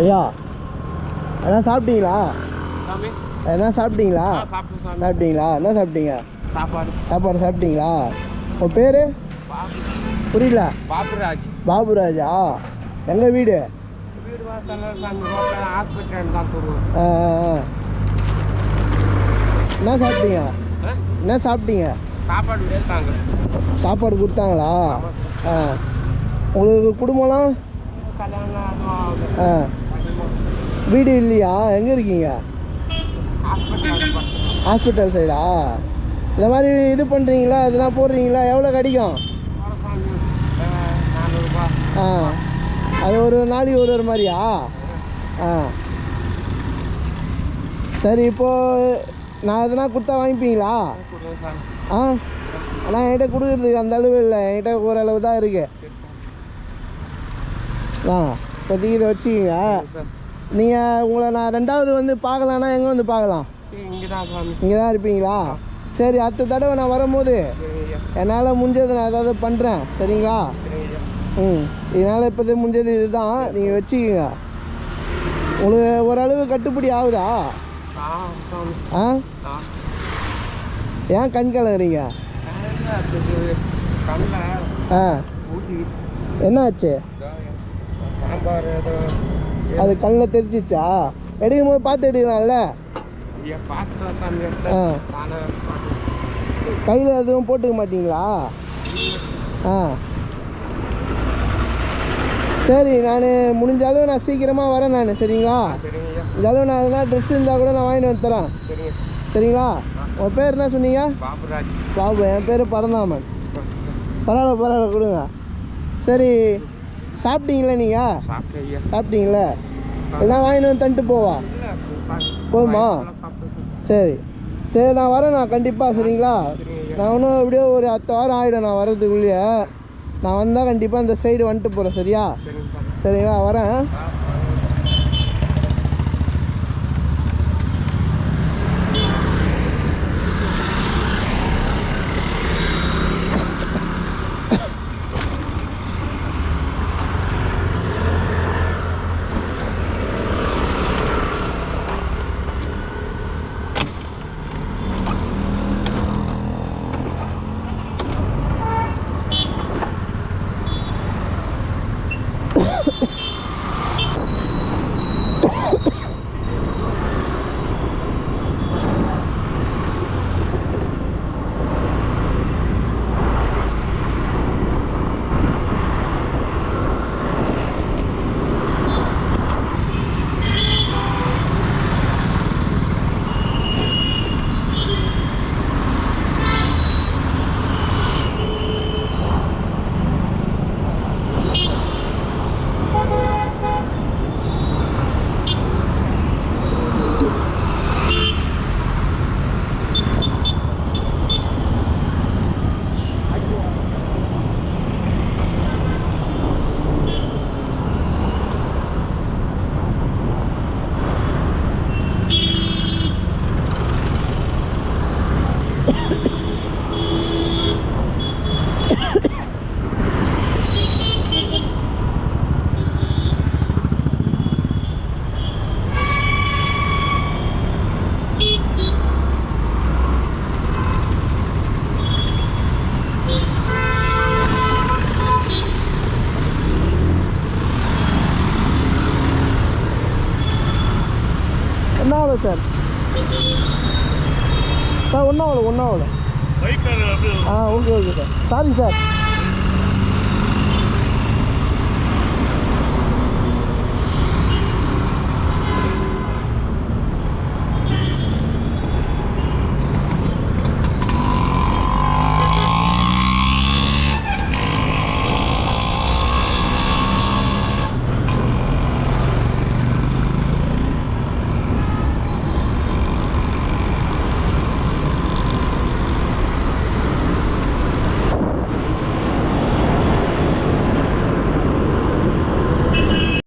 ஐயா அதான் சாப்பிட்டீங்களா? அதான் சாப்பிட்டீங்களா? சாப்பிட்டீங்களா? என்ன சாப்பிட்டீங்க? சாப்பாடு. சாப்பாடு சாப்பிட்டீங்களா? உன் பேர்? புரியல. பாபுராஜ். பாபுராஜா? எங்கே வீடு? என்ன சாப்பிட்டீங்க? என்ன சாப்பிட்டீங்க? சாப்பாடு சாப்பாடு கொடுத்தாங்களா? ஆ. உங்களுக்கு குடும்பம்லாம். ஆ. வீடு இல்லையா? எங்கே இருக்கீங்க? ஹாஸ்பிட்டல் சைடா? இந்த மாதிரி இது பண்ணுறீங்களா இதெல்லாம் போடுறீங்களா? எவ்வளோ கிடைக்கும்? ஆ. அது ஒரு நாளைக்கு ஒரு ஒரு மாதிரியா? ஆ. சரி இப்போது நான் எதனா கொடுத்தா வாங்கிப்பீங்களா? ஆ ஆனால் என்கிட்ட கொடுக்குறதுக்கு அந்த அளவு இல்லை. என்கிட்ட ஓரளவு தான் இருக்கு. ஆ இப்போதைக்கு இதை வச்சுக்கிங்க. நீங்கள் உங்களை நான் ரெண்டாவது வந்து பார்க்கலான்னா எங்கே வந்து பார்க்கலாம்? இங்கே தான் இருப்பீங்களா? சரி அடுத்த தடவை நான் வரும்போது என்னால் முடிஞ்சது நான் ஏதாவது பண்ணுறேன் சரிங்களா? சரிங்க ம் இதனால் இப்போதே முடிஞ்சது இதுதான். நீங்கள் வச்சுக்கோங்க. உங்களுக்கு ஓரளவு கட்டுப்படி ஆகுதா? ஆ ஏன் கண் கலங்குறீங்க? ஆ. என்ன ஆச்சு அது கண்ணில் தெரிச்சிச்சா எடுக்கும் போது பார்த்து எடுக்கலாம்ல? கையில் எதுவும் போட்டுக்க மாட்டீங்களா? ஆ. சரி நான் முடிஞ்ச அளவு நான் சீக்கிரமாக வரேன் நான் சரிங்களா? சரிங்க இந்த அளவு நான் எதனா ட்ரெஸ் இருந்தால் கூட நான் வாங்கிட்டு வந்து தரேன். சரிங்க. சரிங்களா? உங்கள் பேர் என்ன சொன்னீங்க? பாபு என் பேர் பரந்தாமன். பரவாயில்ல பரவாயில்ல கொடுங்க. சரி சாப்பிட்டீங்களா நீங்கள் சாப்பிட்டீங்களா? எல்லாம் வாங்கிட்டு வந்து தந்துட்டு போவா? போதுமா? சாப்பிட்டேன் சரி. சரி நான் வரேன் நான் கண்டிப்பாக சரிங்களா? நான் இன்னும் எப்படியோ ஒரு அடுத்த வாரம் ஆகிடும் நான் வர்றதுக்குள்ளேயே. நான் வந்தால் கண்டிப்பாக இந்த சைடு வந்துட்டு போகிறேன் சரியா? சரிங்களா? வரேன். ஆகல சார். சார் ஒன்றும் ஆகல ஆ okay okay sir. Sorry sir.